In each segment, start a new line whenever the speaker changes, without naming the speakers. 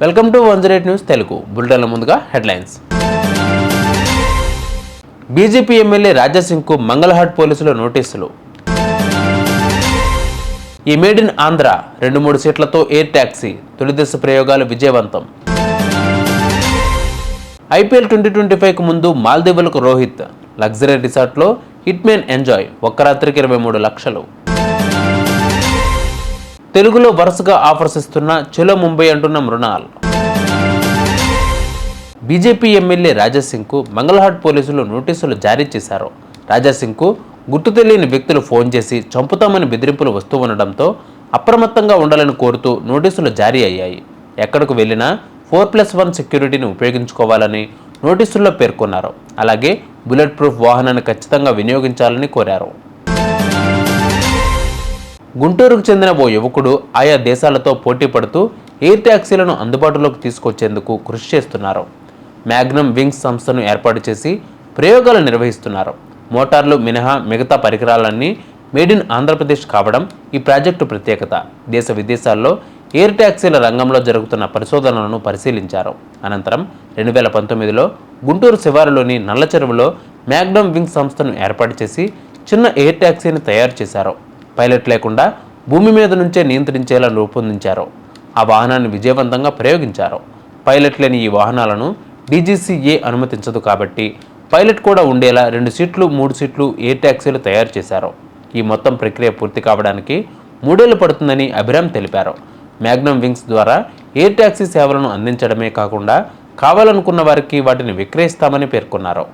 Welcome to one zero news Telugu. బులెటిన్ల ముందుగా headlines. BJP MLA రాజాసింగ్కు మంగళహాట్ పోలీసులు నోటీసులు. ఈ మేడ్ ఇన్ ఆంధ్ర రెండు మూడు సీట్లతో ఎయిర్ ట్యాక్సీ తొలిదశ ప్రయోగాలు విజయవంతం. ఐపీఎల్ ట్వంటీ ట్వంటీ ఫైవ్కు ముందు మాల్దీవులకు రోహిత్. లగ్జరీ రిసార్ట్లో హిట్ ఎంజాయ్ ఒక్క రాత్రికి ఇరవై మూడు లక్షలు. తెలుగులో వరుసగా ఆఫర్స్ ఇస్తున్న చలో ముంబై అంటున్న మృణాల్. బీజేపీ ఎమ్మెల్యే రాజాసింగ్కు మంగళహాట్ పోలీసులు నోటీసులు జారీ చేశారు. రాజాసింగ్కు గుర్తు తెలియని వ్యక్తులు ఫోన్ చేసి చంపుతామని బెదిరింపులు వస్తూ ఉండడంతో అప్రమత్తంగా ఉండాలని కోరుతూ నోటీసులు జారీ అయ్యాయి. ఎక్కడకు వెళ్ళినా ఫోర్ ప్లస్ వన్ సెక్యూరిటీని ఉపయోగించుకోవాలని నోటీసుల్లో పేర్కొన్నారు. అలాగే బుల్లెట్ ప్రూఫ్ వాహనాన్ని ఖచ్చితంగా వినియోగించాలని కోరారు. గుంటూరుకు చెందిన ఓ యువకుడు ఆయా దేశాలతో పోటీ పడుతూ ఎయిర్ ట్యాక్సీలను అందుబాటులోకి తీసుకొచ్చేందుకు కృషి చేస్తున్నారు. మ్యాగ్నమ్ వింగ్స్ సంస్థను ఏర్పాటు చేసి ప్రయోగాలు నిర్వహిస్తున్నారు. మోటార్లు మినహా మిగతా పరికరాలన్నీ మేడ్ ఇన్ ఆంధ్రప్రదేశ్ కావడం ఈ ప్రాజెక్టు ప్రత్యేకత. దేశ విదేశాల్లో ఎయిర్ ట్యాక్సీల రంగంలో జరుగుతున్న పరిశోధనలను పరిశీలించారు. అనంతరం రెండు వేల పంతొమ్మిదిలో గుంటూరు శివారులోని నల్ల చెరువులో మ్యాగ్నమ్ వింగ్స్ సంస్థను ఏర్పాటు చేసి చిన్న ఎయిర్ ట్యాక్సీని తయారు చేశారు. పైలట్ లేకుండా భూమి మీద నుంచే నియంత్రించేలా రూపొందించారు. ఆ వాహనాన్ని విజయవంతంగా ప్రయోగించారు. పైలట్ లేని ఈ వాహనాలను డీజీసీఏ అనుమతించదు కాబట్టి పైలట్ కూడా ఉండేలా రెండు సీట్లు మూడు సీట్లు ఎయిర్ ట్యాక్సీలు తయారు చేశారు. ఈ మొత్తం ప్రక్రియ పూర్తి కావడానికి మూడేళ్ళు పడుతుందని అభిరామ్ తెలిపారు. మ్యాగ్నమ్ వింగ్స్ ద్వారా ఎయిర్ ట్యాక్సీ సేవలను అందించడమే కాకుండా కావాలనుకున్న వారికి వాటిని విక్రయిస్తామని పేర్కొన్నారు.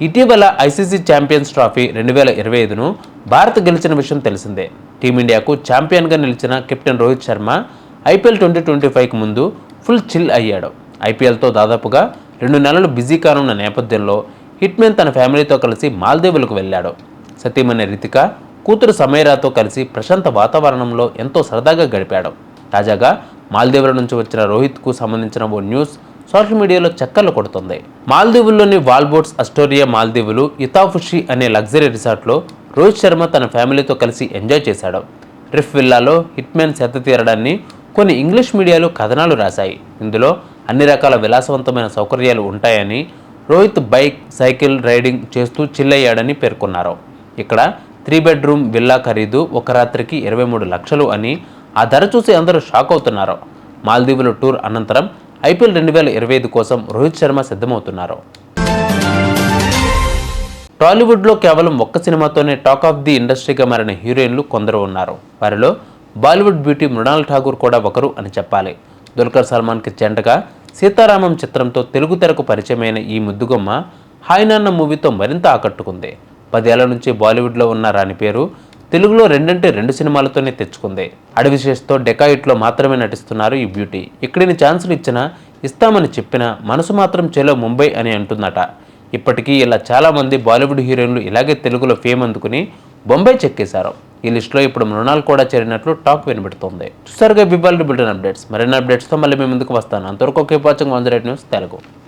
ఇటీవల ఐసీసీ ఛాంపియన్స్ ట్రోఫీ రెండు వేల ఇరవై ఐదును భారత్ గెలిచిన విషయం తెలిసిందే. టీమిండియాకు ఛాంపియన్గా నిలిచిన captain Rohit Sharma IPL twenty twenty ఫైవ్కి ముందు ఫుల్ చిల్ అయ్యాడు. ఐపీఎల్తో దాదాపుగా రెండు నెలలు బిజీ కానున్న నేపథ్యంలో హిట్మెన్ తన ఫ్యామిలీతో కలిసి మాల్దీవులకు వెళ్ళాడు. సతీమణి రితిక కూతురు సమయరాతో కలిసి ప్రశాంత వాతావరణంలో ఎంతో సరదాగా గడిపాడు. తాజాగా మాల్దీవుల నుంచి వచ్చిన రోహిత్కు సంబంధించిన ఓ న్యూస్ సోషల్ మీడియాలో చక్కర్లు కొడుతుంది. మాల్దీవుల్లోని వాల్బోట్స్ అస్టోరియా మాల్దీవులు ఇతాఫుషి అనే లగ్జరీ రిసార్ట్లో రోహిత్ శర్మ తన ఫ్యామిలీతో కలిసి ఎంజాయ్ చేశాడు. రిఫ్ విల్లాలో హిట్మెన్ సెత్త తీరడాన్ని కొన్ని ఇంగ్లీష్ మీడియాలు కథనాలు రాశాయి. ఇందులో అన్ని రకాల విలాసవంతమైన సౌకర్యాలు ఉంటాయని రోహిత్ బైక్ సైకిల్ రైడింగ్ చేస్తూ చిల్లయ్యాడని పేర్కొన్నారు. ఇక్కడ త్రీ బెడ్రూమ్ విల్లా ఖరీదు ఒక రాత్రికి ఇరవై మూడు లక్షలు అని ఆ ధర చూసి అందరూ షాక్ అవుతున్నారు. మాల్దీవుల టూర్ అనంతరం ఐపీఎల్ రెండు వేల ఇరవై ఐదు కోసం రోహిత్ శర్మ సిద్ధమవుతున్నారు. టాలీవుడ్లో కేవలం ఒక్క సినిమాతోనే టాక్ ఆఫ్ ది ఇండస్ట్రీగా మారిన హీరోయిన్లు కొందరు ఉన్నారు. వారిలో బాలీవుడ్ బ్యూటీ మృణాల్ ఠాగూర్ కూడా ఒకరు అని చెప్పాలి. దుల్కర్ సల్మాన్కి చెంటగా సీతారామం చిత్రంతో తెలుగు తెరకు పరిచయమైన ఈ ముద్దుగొమ్మ హాయ్ నాన్న మూవీతో మరింత ఆకట్టుకుంది. పదేళ్ళ నుంచి బాలీవుడ్లో ఉన్న రాని పేరు తెలుగులో రెండంటే రెండు సినిమాలతోనే తెచ్చుకుంది. అడవిశేష్తో డెకాయిట్లో మాత్రమే నటిస్తున్నారు ఈ బ్యూటీ. ఇక్కడిని ఛాన్సులు ఇచ్చినా ఇస్తామని చెప్పినా మనసు మాత్రం చెలో ముంబై అని అంటుందట. ఇప్పటికీ ఇలా చాలామంది బాలీవుడ్ హీరోయిన్లు ఇలాగే తెలుగులో ఫేమ్ అందుకుని బొంబాయి చెక్కేశారు. ఈ లిస్టులో ఇప్పుడు మృణాల్ కూడా చేరినట్లు టాక్ వినబడుతోంది. చూసారుగా బిబాల్ బిల్డన్ అప్డేట్స్. మరిన్ని అప్డేట్స్తో మళ్ళీ మీ ముందుకు వస్తాను. అంతవరకు okay watching one news Telugu.